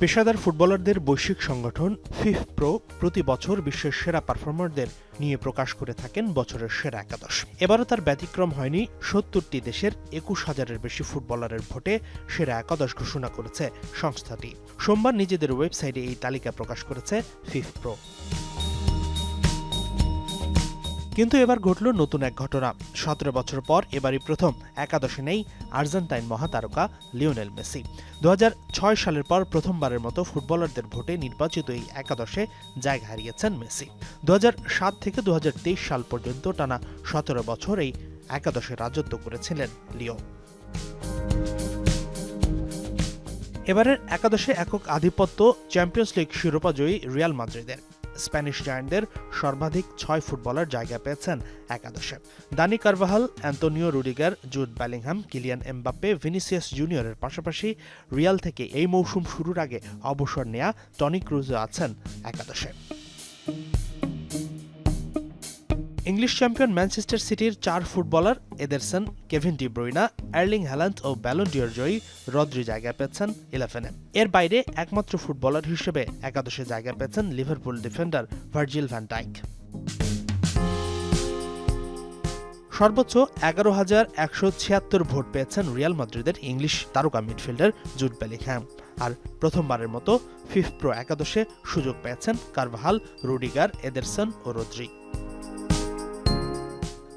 পেশাদার ফুটবলারদের বৈশ্বিক সংগঠন ফিফ প্রো প্রতি বছর বিশ্বের সেরা পারফর্মারদের নিয়ে প্রকাশ করে থাকেন বছরের সেরা একাদশ। এবারও তার ব্যতিক্রম হয়নি সত্তরটি দেশের একুশ হাজারের বেশি ফুটবলারের ভোটে সেরা একাদশ ঘোষণা করেছে সংস্থাটি। সোমবার নিজেদের ওয়েবসাইটে এই তালিকা প্রকাশ করেছে ফিফ প্রো। কিন্তু এবার ঘটল নতুন এক ঘটনা। সতেরো বছর পর এবারই প্রথম, একাদশে নেই আর্জেন্টাইন মহাতারকা লিওনেল মেসি। দুহাজার ছয় সালের পর প্রথমবারের মতো ফুটবলারদের ভোটে নির্বাচিত এই একাদশে জায়গা হারিয়েছেন মেসি। দু থেকে দু হাজার তেইশ সাল পর্যন্ত টানা সতেরো বছর এই একাদশে রাজত্ব করেছিলেন লিও। এবারের একাদশে একক আধিপত্য চ্যাম্পিয়ন্স লিগ শিরোপা জয়ী রিয়াল মাদ্রিদের। স্প্যানিশ জায়ান্টদের সর্বাধিক ছয় ফুটবলার জায়গা পেয়েছেন একাদশে। Dani Carvajal Antonio Rudiger, Jude Bellingham Kylian Mbappe, Vinicius জুনিয়রের পাশাপাশি রিয়াল থেকে এই মৌসুম শুরুর আগে অবসর নেয়া টনি ক্রুজও আছেন একাদশে। ইংলিশ চ্যাম্পিয়ন ম্যানচেস্টার সিটির চার footballer Ederson, Kevin De Bruyne Erling Haaland ও ব্যালন্ডিয়র জয়ী রদ্রি জায়গা পেয়েছেন ইলেভেনে। এর বাইরে একমাত্র ফুটবলার হিসেবে একাদশে জায়গা পেয়েছেন লিভারপুল ডিফেন্ডার ভার্জিল ভ্যান সর্বোচ্চ এগারো হাজার একশো ছিয়াত্তর ভোট পেয়েছেন রিয়াল মাদ্রিদের ইংলিশ তারকা মিডফিল্ডার জুট বেলিংহ্যাম আর প্রথমবারের মতো ফিফ প্রো একাদশে সুযোগ পেয়েছেন কারভাহাল, রুডিগার, এদেরসন ও রদ্রি।